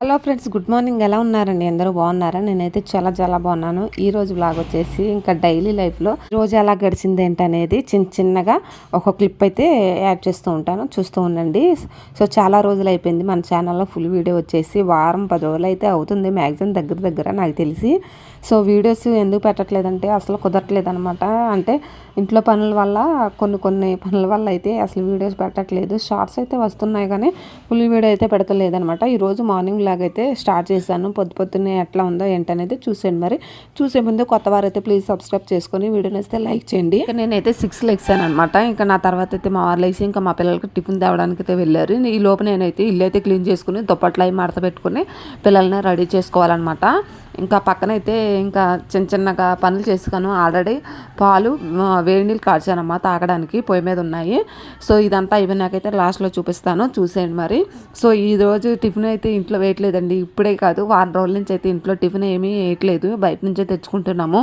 Hello friends good morning. ఎలా ఉన్నారండి? అందరూ బాగున్నారా? నేనైతే చాలా చాలా బాగున్నాను. ఈ రోజు బ్లాగ్ వచ్చేసి ఇంకా డైలీ లైఫ్లో రోజు ఎలా గడిచింది ఏంటనేది చిన్న చిన్నగా ఒక క్లిప్ అయితే యాడ్ చేస్తూ ఉంటాను. చూస్తూ ఉండండి. సో చాలా రోజులు అయిపోయింది మన ఛానల్లో ఫుల్ వీడియో వచ్చేసి. వారం పది రోజులు అయితే అవుతుంది. మ్యాక్సిమం దగ్గర దగ్గర నాకు తెలిసి. సో వీడియోస్ ఎందుకు పెట్టట్లేదంటే అసలు కుదరట్లేదు అనమాట అంటే ఇంట్లో పనుల వల్ల కొన్ని కొన్ని పనుల వల్ల అయితే అసలు వీడియోస్ పెట్టట్లేదు. షార్ట్స్ అయితే వస్తున్నాయి కానీ ఫుల్ వీడియో అయితే పెడతలేదనమాట ఈరోజు మార్నింగ్ లాగా అయితే స్టార్ట్ చేశాను. పొద్దు పొద్దున్నే ఎట్లా ఉందో ఏంటనేది చూసేయండి మరి. చూసే ముందు కొత్త వారైతే ప్లీజ్ సబ్స్క్రైబ్ చేసుకొని వీడియోని అయితే లైక్ చేయండి. నేనైతే సిక్స్ లెగ్సాను అనమాట ఇంకా నా తర్వాత అయితే మా వారు వేసి ఇంకా మా పిల్లలకి టిఫిన్ తేవడానికి అయితే వెళ్ళారు. ఈ లోపు నేనైతే ఇల్లు అయితే క్లీన్ చేసుకుని దుప్పట్లు అవి మడత పెట్టుకుని పిల్లల్ని రెడీ చేసుకోవాలన్నమాట. ఇంకా పక్కన అయితే ఇంకా చిన్న చిన్నగా పనులు చేసుకాను ఆల్రెడీ పాలు వేడి నీళ్ళు కాచానమ్మా తాగడానికి పొయ్యి మీద ఉన్నాయి. సో ఇదంతా నాకైతే లాస్ట్లో చూపిస్తాను. చూసేయండి మరి. సో ఈ రోజు టిఫిన్ అయితే ఇంట్లో వేయట్లేదండి. ఇప్పుడే కాదు వారం రోజుల నుంచి అయితే ఇంట్లో టిఫిన్ ఏమీ వేయట్లేదు. బయట నుంచే తెచ్చుకుంటున్నాము.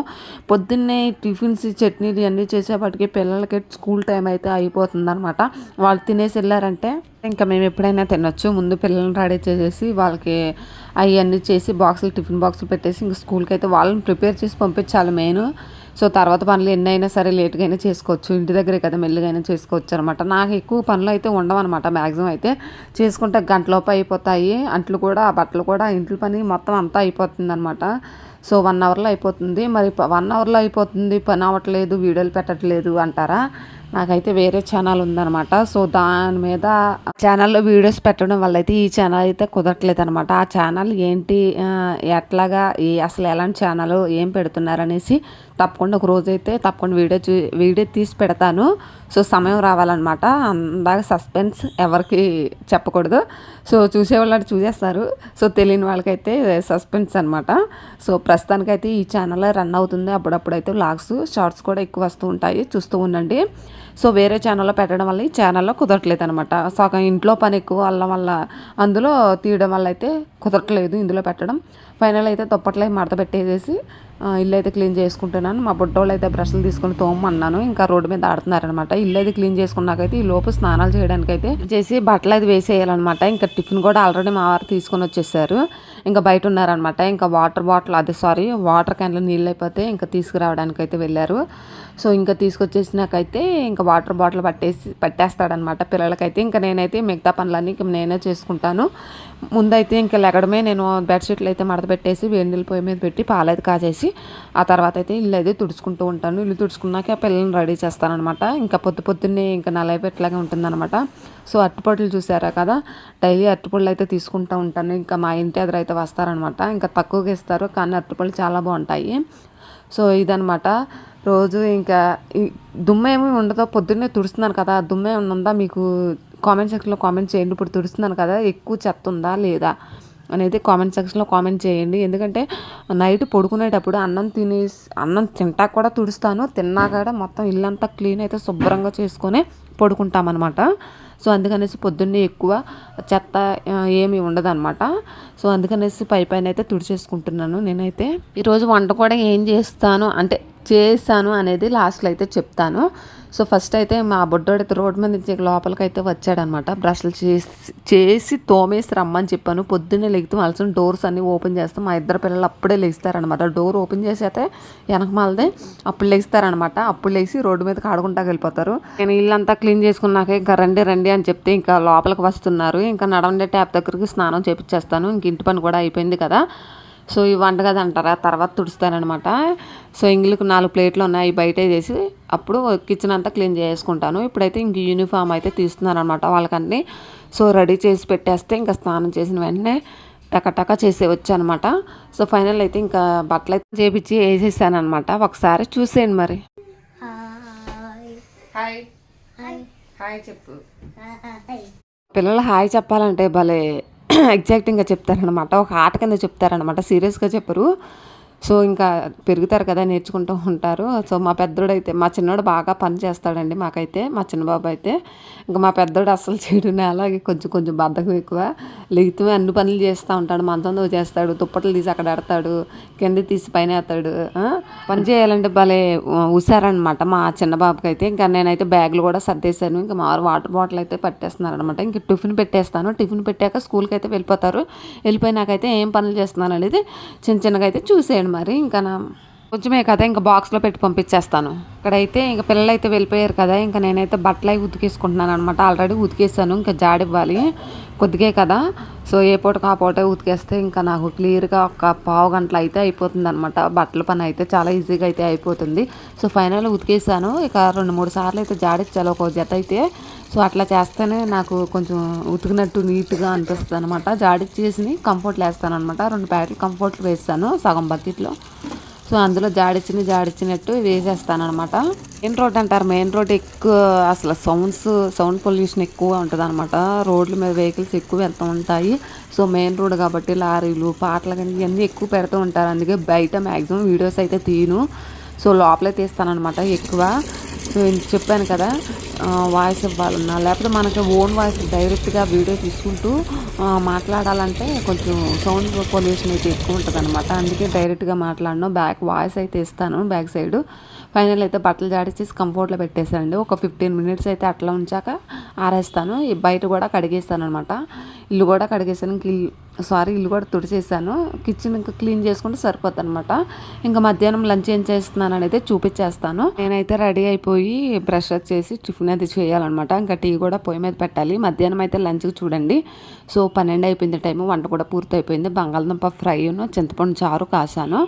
పొద్దున్నే టిఫిన్స్ చట్నీలు ఇవన్నీ చేసేపటికి పిల్లలకి స్కూల్ టైం అయితే అయిపోతుంది అనమాట వాళ్ళు తినేసి వెళ్ళారంటే ఇంకా మేము ఎప్పుడైనా తినొచ్చు. ముందు పిల్లల్ని రెడీ చేసేసి వాళ్ళకి అవన్నీ చేసి బాక్సులు టిఫిన్ బాక్సులు పెట్టేసి ఇంకా స్కూల్కి అయితే వాళ్ళని ప్రిపేర్ చేసి పంపించాలి మెయిన్. సో తర్వాత పనులు ఎన్ని అయినా సరే లేట్గా అయినా చేసుకోవచ్చు. ఇంటి దగ్గరే కదా మెల్లిగా అయినా చేసుకోవచ్చు అనమాట నాకు ఎక్కువ పనులు అయితే ఉండవు అనమాట మ్యాక్సిమం అయితే చేసుకుంటే గంటలోపు అయిపోతాయి. అంట్లు కూడా బట్టలు కూడా ఇంట్లో పని మొత్తం అంతా అయిపోతుంది అనమాట సో వన్ అవర్లో అయిపోతుంది. మరి వన్ అవర్లో అయిపోతుంది. పని అవ్వట్లేదు వీడియోలు పెట్టట్లేదు అంటారా? నాకైతే వేరే ఛానల్ ఉందన్నమాట. సో దాని మీద ఛానల్లో వీడియోస్ పెట్టడం వల్ల అయితే ఈ ఛానల్ అయితే కుదరట్లేదు అనమాట ఆ ఛానల్ ఏంటి ఎట్లాగా ఈ అసలు ఎలాంటి ఛానల్ ఏం పెడుతున్నారు అనేసి తప్పకుండా ఒక రోజు అయితే తప్పకుండా వీడియో చూ వీడియో తీసి పెడతాను. సో సమయం రావాలన్నమాట. అందాక సస్పెన్స్ ఎవరికి చెప్పకూడదు. సో చూసేవాళ్ళు చూసేస్తారు. సో తెలియని వాళ్ళకైతే సస్పెన్స్ అనమాట సో ప్రస్తుతానికైతే ఈ ఛానల్ రన్ అవుతుంది. అప్పుడప్పుడు అయితే లాగ్స్ షార్ట్స్ కూడా ఎక్కువ వస్తూ ఉంటాయి. చూస్తూ ఉండండి. సో వేరే ఛానల్లో పెట్టడం వల్ల ఈ ఛానల్లో కుదరట్లేదు అనమాట సగం ఇంట్లో పని ఎక్కువ అల్లం వల్ల అందులో తీయడం వల్ల అయితే కుదరట్లేదు ఇందులో పెట్టడం. ఫైనల్ అయితే దుప్పట్లు మడత పెట్టేసేసి ఇల్లు అయితే క్లీన్ చేసుకుంటున్నాను. మా బుడ్డోళ్ళు అయితే బ్రష్లు తీసుకొని తోమన్నాను ఇంకా రోడ్డు మీద ఆడుతున్నారనమాట ఇల్లు అయితే క్లీన్ చేసుకున్నాకైతే ఈ లోపు స్నానాలు చేయడానికి అయితే చేసి బట్టలు అయితే వేసేయాలన్నమాట. ఇంకా టిఫిన్ కూడా ఆల్రెడీ మా వారు తీసుకొని వచ్చేసారు. ఇంకా బయట ఉన్నారనమాట ఇంకా వాటర్ బాటిల్ అదే సారీ వాటర్ క్యాన్లో నీళ్ళు అయిపోతే ఇంకా తీసుకురావడానికి అయితే వెళ్ళారు. సో ఇంకా తీసుకొచ్చేసినాకైతే ఇంకా వాటర్ బాటిల్ పట్టేసి పట్టేస్తాడనమాట పిల్లలకైతే. ఇంకా నేనైతే మిగతా పనులన్నీ ఇంక నేనే చేసుకుంటాను. ముందైతే ఇంకా లెగడమే నేను బెడ్షీట్లు అయితే మడత పెట్టేసి వేడి నీళ్ళు పొయ్యి మీద పెట్టి పాలైతే కాచేసి ఆ తర్వాత అయితే ఇల్లు అయితే తుడుచుకుంటూ ఉంటాను. ఇల్లు తుడుచుకున్నాక ఆ పిల్లల్ని రెడీ చేస్తానమాట ఇంకా పొద్దు పొద్దున్నే ఇంకా నలైపెట్లాగే ఉంటుందన్నమాట. సో అట్టుపొట్లు చూసారా కదా? డైలీ అట్టుపళ్ళు అయితే తీసుకుంటూ ఉంటాను. ఇంకా మా ఇంటి ఎదురైతే వస్తారనమాట. ఇంకా తక్కువగా ఇస్తారు కానీ అరటిపళ్ళు చాలా బాగుంటాయి. సో ఇదనమాట. రోజు ఇంకా ఈ దుమ్మ ఏమి పొద్దున్నే తుడుస్తున్నాను కదా. ఆ దుమ్మ ఉందా? మీకు కామెంట్ సెక్షన్లో కామెంట్ చేయండి. ఇప్పుడు తుడుస్తున్నాను కదా. ఎక్కువ చెత్త ఉందా? లేదా? అనేది కామెంట్ సెక్షన్లో కామెంట్ చేయండి. ఎందుకంటే నైట్ పడుకునేటప్పుడు అన్నం తినేసి అన్నం తింటాక కూడా తుడుస్తాను. తిన్నా కూడా మొత్తం ఇల్లంతా క్లీన్ అయితే శుభ్రంగా చేసుకొని పడుకుంటామన్నమాట. సో అందుకనేసి పొద్దున్నే ఎక్కువ చెత్త ఏమీ ఉండదన్నమాట. సో అందుకనేసి పై పైన అయితే తుడిచేసుకుంటున్నాను నేనైతే. ఈరోజు వంట కూడా ఏం చేస్తాను అంటే చేశాను అనేది లాస్ట్లో అయితే చెప్తాను. సో ఫస్ట్ అయితే మా బుడ్డోడైతే రోడ్డు మీద నుంచి లోపలికి అయితే వచ్చాడనమాట. బ్రష్లు చేసి చేసి తోమేసి రమ్మని చెప్పాను. పొద్దున్నే లెగుతూ అలసిన డోర్స్ అన్నీ ఓపెన్ చేస్తాం మా ఇద్దరు పిల్లలు అప్పుడే లెగిస్తారనమాట. డోర్ ఓపెన్ చేసి అయితే వెనకమాలదే అప్పుడు లెగిస్తారనమాట. అప్పుడు లేచి రోడ్డు మీద కాడుకుంటా వెళ్ళిపోతారు. నేను ఇల్లంతా క్లీన్ చేసుకున్నాక ఇంకా రండి రండి అని చెప్తే ఇంకా లోపలికి వస్తున్నారు. ఇంకా నడవండే ట్యాప్ దగ్గరికి స్నానం చేపించేస్తాను ఇంక ఇంటి పని కూడా అయిపోయింది కదా. సో ఈ వంటగది అంటారా? తర్వాత తుడుస్తానమాట సో ఇంగ్లీకి నాలుగు ప్లేట్లు ఉన్నాయి బయట చేసి అప్పుడు కిచెన్ అంతా క్లీన్ చేసుకుంటాను. ఇప్పుడైతే ఇంక యూనిఫామ్ అయితే తీస్తున్నాను అనమాట వాళ్ళకన్నీ సో రెడీ చేసి పెట్టేస్తే ఇంకా స్నానం చేసిన వెంటనే టకటక చేసేవచ్చు అనమాట సో ఫైనల్ అయితే ఇంకా బట్టలు అయితే చేపించి వేసేసాను అనమాట ఒకసారి చూసేయండి మరి. హాయ్. హాయ్. హాయ్ చెప్పు. హాయ్. పిల్లలు హాయ్ చెప్పాలంటే భలే ఎగ్జాక్టింగ్గా చెప్తారనమాట ఒక ఆట కింద చెప్తారనమాట సీరియస్గా చెప్పరు. సో ఇంకా పెరుగుతారు కదా నేర్చుకుంటూ ఉంటారు. సో మా పెద్దోడైతే మా చిన్నోడు బాగా పని చేస్తాడండి మాకైతే మా చిన్నబాబు అయితే ఇంకా మా పెద్దోడు అస్సలు చేయడం అలాగే కొంచెం కొంచెం బద్ధకం ఎక్కువ. లేకపోతే అన్ని పనులు చేస్తూ ఉంటాడు మంచం చేస్తాడు దుప్పట్లు తీసి అక్కడ ఆడతాడు కింద తీసి పైన వేస్తాడు పని చేయాలంటే భలే ఉసారనమాట మా చిన్నబాబుకి అయితే ఇంకా నేనైతే బ్యాగులు కూడా సర్దేశాను. ఇంకా మా వాటర్ బాటిల్ అయితే పట్టేస్తున్నారు అనమాట ఇంకా టిఫిన్ పెట్టేస్తాను. టిఫిన్ పెట్టాక స్కూల్కి అయితే వెళ్ళిపోతారు వెళ్ళిపోయినాకైతే ఏం పనులు చేస్తున్నాను అనేది చిన్న చిన్నగా అయితే చూసేయండి మరి ఇంకా నా కొంచెమే కదా ఇంకా బాక్స్లో పెట్టి పంపించేస్తాను. ఇక్కడైతే ఇంకా పిల్లలు అయితే వెళ్ళిపోయారు కదా ఇంకా నేనైతే బట్టలు అవి ఉతికేసుకుంటున్నాను అనమాట ఆల్రెడీ ఉతికేసాను ఇంకా జాడివ్వాలి కొద్దిగే కదా. సో ఏ పూటకు ఆ పూట ఉతికేస్తే ఇంకా నాకు క్లియర్గా ఒక పావు గంటలు అయితే అయిపోతుంది అనమాట బట్టల పని అయితే చాలా ఈజీగా అయితే అయిపోతుంది. సో ఫైనల్ ఉతికేసాను. ఇక రెండు మూడు సార్లు అయితే జాడిచ్చాలి ఒక జత అయితే సో అట్లా చేస్తేనే నాకు కొంచెం ఉతికినట్టు నీట్గా అనిపిస్తుంది అనమాట జాడిచ్చేసి కంఫర్ట్లు వేస్తాను అనమాట రెండు ప్యాకెట్లు కంఫర్ట్లు వేస్తాను సగం బకెట్లో సో అందులో జాడిచ్చిన జాడిచ్చినట్టు వేసేస్తాను అనమాట మెయిన్ రోడ్ అంటారు మెయిన్ రోడ్ ఎక్కువ అసలు సౌండ్స్ సౌండ్ పొల్యూషన్ ఎక్కువ ఉంటుంది అనమాట రోడ్ల మీద వెహికల్స్ ఎక్కువ వెళ్తూ ఉంటాయి. సో మెయిన్ రోడ్ కాబట్టి లారీలు పాటలు కానీ ఇవన్నీ ఎక్కువ పెడుతూ ఉంటారు. అందుకే బయట మ్యాక్సిమం వీడియోస్ అయితే తీయను. సో లోపలే తీస్తానమాట ఎక్కువ. సో చెప్పాను కదా వాయిస్ ఇవ్వాలన్నా లేకపోతే మనకి ఓన్ వాయిస్ డైరెక్ట్గా వీడియో తీసుకుంటూ మాట్లాడాలంటే కొంచెం సౌండ్ పొల్యూషన్ అయితే ఎక్కువ ఉంటుంది అనమాట అందుకే డైరెక్ట్గా మాట్లాడను. బ్యాక్ వాయిస్ అయితే ఇస్తాను బ్యాక్ సైడ్ ఫైనల్ అయితే బట్టలు జాడిచేసి కంఫర్ట్లో పెట్టేశానండి. ఒక ఫిఫ్టీన్ మినిట్స్ అయితే అట్లా ఉంచాక ఆరేస్తాను. బయట కూడా కడిగేస్తాను అనమాట ఇల్లు కూడా కడిగేసాను ఇల్లు సారీ ఇల్లు కూడా తుడిచేసాను కిచెన్ ఇంకా క్లీన్ చేసుకుంటే సరిపోద్ది అనమాట ఇంకా మధ్యాహ్నం లంచ్ ఏం చేస్తున్నాను అనేది చూపించేస్తాను. నేనైతే రెడీ అయిపోయి బ్రష్ చేసి టిఫిన్ అది చేయాలన్నమాట. ఇంకా టీ కూడా పొయ్యి మీద పెట్టాలి. మధ్యాహ్నం అయితే లంచ్కి చూడండి. సో పన్నెండు అయిపోయింది టైము. వంట కూడా పూర్తి అయిపోయింది బంగాళదుంప ఫ్రైను చింతపండు చారు కాసాను.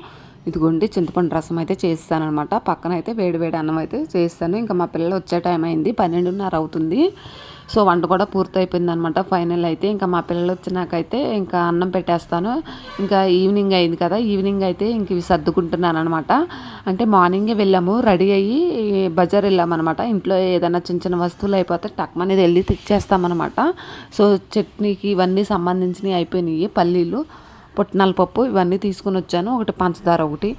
ఇదిగోండి చింతపండు రసం అయితే చేస్తాను అనమాట పక్కన అయితే వేడి వేడి అన్నం అయితే చేస్తాను. ఇంకా మా పిల్లలు వచ్చే టైం అయింది పన్నెండున్నర అవుతుంది. సో వంట కూడా పూర్తయిపోయింది అనమాట ఫైనల్ అయితే. ఇంకా మా పిల్లలు వచ్చినాకైతే ఇంకా అన్నం పెట్టేస్తాను. ఇంకా ఈవినింగ్ అయింది కదా ఈవినింగ్ అయితే ఇంక ఇవి సర్దుకుంటున్నాను అనమాట అంటే మార్నింగే వెళ్ళాము రెడీ అయ్యి బజార్ వెళ్ళామన్నమాట. ఇంట్లో ఏదైనా చిన్న చిన్న వస్తువులు అయిపోతే టక్మనేది వెళ్ళి తెచ్చేస్తామన్నమాట. సో చట్నీకి ఇవన్నీ సంబంధించినవి అయిపోయినాయి పల్లీలు. పుట్నాల పప్పు ఇవన్నీ తీసుకుని వచ్చాను. ఒకటి పంచదార ఒకటి.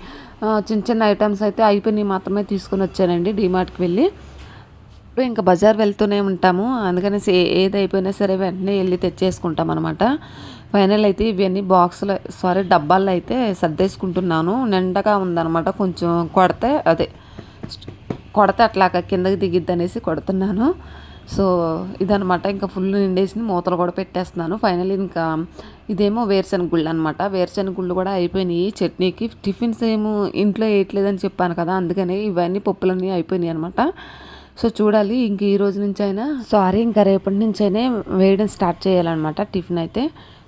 చిన్న చిన్న ఐటమ్స్ అయితే అయిపోయినాయి మాత్రమే తీసుకుని వచ్చానండి డిమార్ట్కి వెళ్ళి. ఇప్పుడు ఇంకా బజార్ వెళ్తూనే ఉంటాము. అందుకని ఏది అయిపోయినా సరే వెంటనే వెళ్ళి తెచ్చేసుకుంటాం అనమాట ఫైనల్ అయితే ఇవన్నీ బాక్సులు సారీ డబ్బాల్లో అయితే సర్దేసుకుంటున్నాను. నిండగా ఉందన్నమాట. కొంచెం కొడితే అదే కొడితే అట్లాగా కిందకి దిగిద్ది అనేసి కొడుతున్నాను. సో ఇదనమాట ఇంకా ఫుల్ నిండేసి మూతలు కూడా పెట్టేస్తున్నాను. ఫైనల్ ఇంకా ఇదేమో వేరుశనగ గుళ్ళు అనమాట వేరుశనగ గుళ్ళు కూడా అయిపోయినాయి. చట్నీకి టిఫిన్స్ ఏమో ఇంట్లో వేయట్లేదని చెప్పాను కదా అందుకని ఇవన్నీ పప్పులన్నీ అయిపోయినాయి అనమాట సో చూడాలి ఇంక ఈ రోజు నుంచి అయినా సారీ ఇంకా రేపటి నుంచి అయినా వేయడం స్టార్ట్ చేయాలన్నమాట టిఫిన్ అయితే.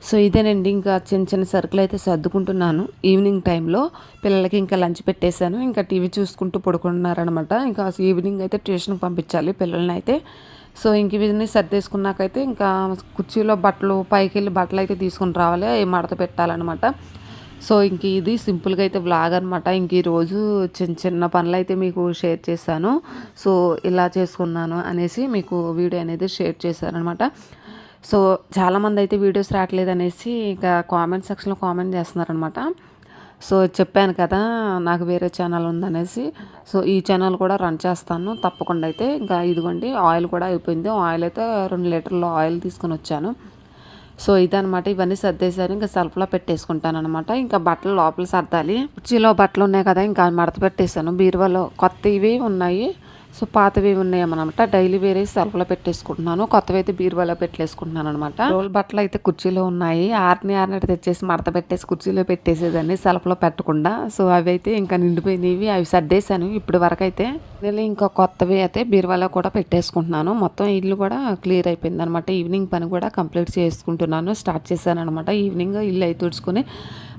సో ఇదేనండి ఇంకా చిన్న చిన్న సరుకులు అయితే సర్దుకుంటున్నాను ఈవినింగ్ టైంలో. పిల్లలకి ఇంకా లంచ్ పెట్టేశాను. ఇంకా టీవీ చూసుకుంటూ పడుకుంటున్నారనమాట ఇంకా ఈవినింగ్ అయితే ట్యూషన్కి పంపించాలి పిల్లల్ని అయితే. సో ఇంక ఇవన్నీ సర్దేసుకున్నాకైతే ఇంకా కుర్చీలో బట్టలు పైకి వెళ్ళి బట్టలు అయితే తీసుకుని రావాలి. అవి మడత పెట్టాలన్నమాట. సో ఇంక ఇది సింపుల్గా అయితే బ్లాగ్ అనమాట ఇంక ఈరోజు చిన్న చిన్న పనులు అయితే మీకు షేర్ చేశాను. సో ఇలా చేసుకున్నాను అనేసి మీకు వీడియో అనేది షేర్ చేశాను అనమాట సో చాలామంది అయితే వీడియోస్ రావట్లేదు అనేసి ఇంకా కామెంట్ సెక్షన్లో కామెంట్ చేస్తున్నారనమాట సో చెప్పాను కదా నాకు వేరే ఛానల్ ఉందనేసి. సో ఈ ఛానల్ కూడా రన్ చేస్తాను. తప్పకుండా అయితే ఇంకా ఇదిగోండి ఆయిల్ కూడా అయిపోయింది. ఆయిల్ అయితే రెండు లీటర్ల ఆయిల్ తీసుకొని వచ్చాను. సో ఇదనమాట ఇవన్నీ సర్దేశారు ఇంకా సెల్ఫ్లో పెట్టేసుకుంటాను అనమాట ఇంకా బట్టలు లోపల సర్దాలి. కుర్చీలో బట్టలు ఉన్నాయి కదా ఇంకా మడత పెట్టేశాను. బీరువాలో కొత్తవి ఉన్నాయి. సో పాతవి ఉన్నాయన్నమాట డైలీ వేరే సెల్ఫ్లో పెట్టేసుకుంటున్నాను. కొత్తవి అయితే బీరువాలో పెట్టేసుకుంటున్నాను అనమాట రోల్ బట్టలు అయితే కుర్చీలో ఉన్నాయి. ఆరిని ఆరినట్టు తెచ్చేసి మడత పెట్టేసి కుర్చీలో పెట్టేసేదాన్ని సెల్ఫ్లో పెట్టకుండా. సో అవి అయితే ఇంకా నిండిపోయినవి. అవి సర్దేశాను. ఇప్పటి వరకు అయితే నేను ఇంకా కొత్తవి అయితే బీరువాలో కూడా పెట్టేసుకుంటున్నాను. మొత్తం ఇల్లు కూడా క్లియర్ అయిపోయింది అనమాట ఈవినింగ్ పని కూడా కంప్లీట్ చేసుకుంటున్నాను. స్టార్ట్ చేశాను అనమాట ఈవినింగ్ ఇల్లు అయితే తుడుచుకుని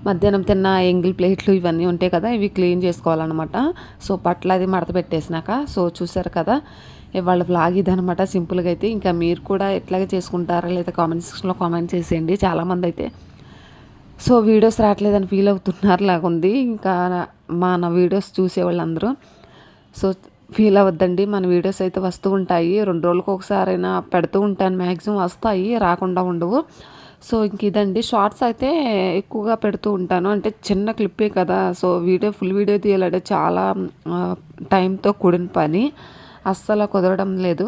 మధ్యాహ్నం తిన్న ఎంగిల్ ప్లేట్లు ఇవన్నీ ఉంటాయి కదా ఇవి క్లీన్ చేసుకోవాలన్నమాట. సో పట్ల అది మడత పెట్టేసినాక సో చూసారు కదా ఇవాళ వ్లాగ్ ఇదనమాట సింపుల్గా అయితే ఇంకా మీరు కూడా ఎట్లాగే చేసుకుంటారా లేదా కామెంట్ సెక్షన్లో కామెంట్ చేసేయండి. చాలామంది అయితే సో వీడియోస్ రావట్లేదని ఫీల్ అవుతున్నారు లాగుంది. ఇంకా మా నా వీడియోస్ చూసేవాళ్ళందరూ సో ఫీల్ అవ్వద్దండి. మన వీడియోస్ అయితే వస్తూ ఉంటాయి. రెండు రోజులకు ఒకసారైనా పెడుతూ ఉంటాను. మ్యాక్సిమం వస్తాయి రాకుండా ఉండవు. సో ఇంక ఇదండి. షార్ట్స్ అయితే ఎక్కువగా పెడుతూ ఉంటాను. అంటే చిన్న క్లిప్పే కదా. సో వీడియో ఫుల్ వీడియో తీయాలంటే చాలా టైంతో కూడిన పని. అస్సలు కుదరడం లేదు.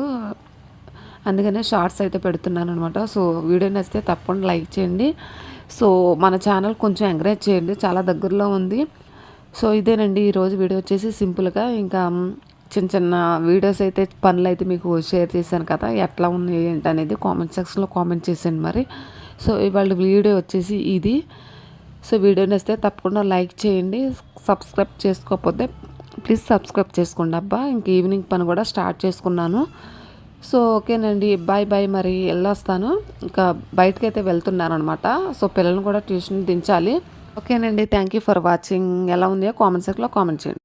అందుకనే షార్ట్స్ అయితే పెడుతున్నాను అనమాట సో వీడియో నచ్చితే తప్పకుండా లైక్ చేయండి. సో మన ఛానల్ కొంచెం ఎంకరేజ్ చేయండి. చాలా దగ్గరలో ఉంది. సో ఇదేనండి. ఈరోజు వీడియో వచ్చేసి సింపుల్గా ఇంకా చిన్న చిన్న వీడియోస్ అయితే పనులు అయితే మీకు షేర్ చేశాను కదా. ఎట్లా ఉన్నాయి ఏంటి అనేది కామెంట్ సెక్షన్లో కామెంట్ చేసేయండి మరి. సో ఇవాళ వీడియో వచ్చేసి ఇది. సో వీడియో నచ్చితే తప్పకుండా లైక్ చేయండి సబ్స్క్రైబ్ చేసుకోకపోతే ప్లీజ్ సబ్స్క్రైబ్ చేసుకోండి అబ్బా. ఇంక ఈవినింగ్ పని కూడా స్టార్ట్ చేసుకున్నాను. సో ఓకేనండి బాయ్ బాయ్ మరి వెళ్ళొస్తాను. ఇంకా బయటకు అయితే వెళ్తున్నాను అనమాట సో పిల్లల్ని కూడా ట్యూషన్ దించాలి. ఓకేనండి థ్యాంక్ యూ ఫర్ వాచింగ్. ఎలా ఉందో కామెంట్ సెక్షన్లో కామెంట్ చేయండి.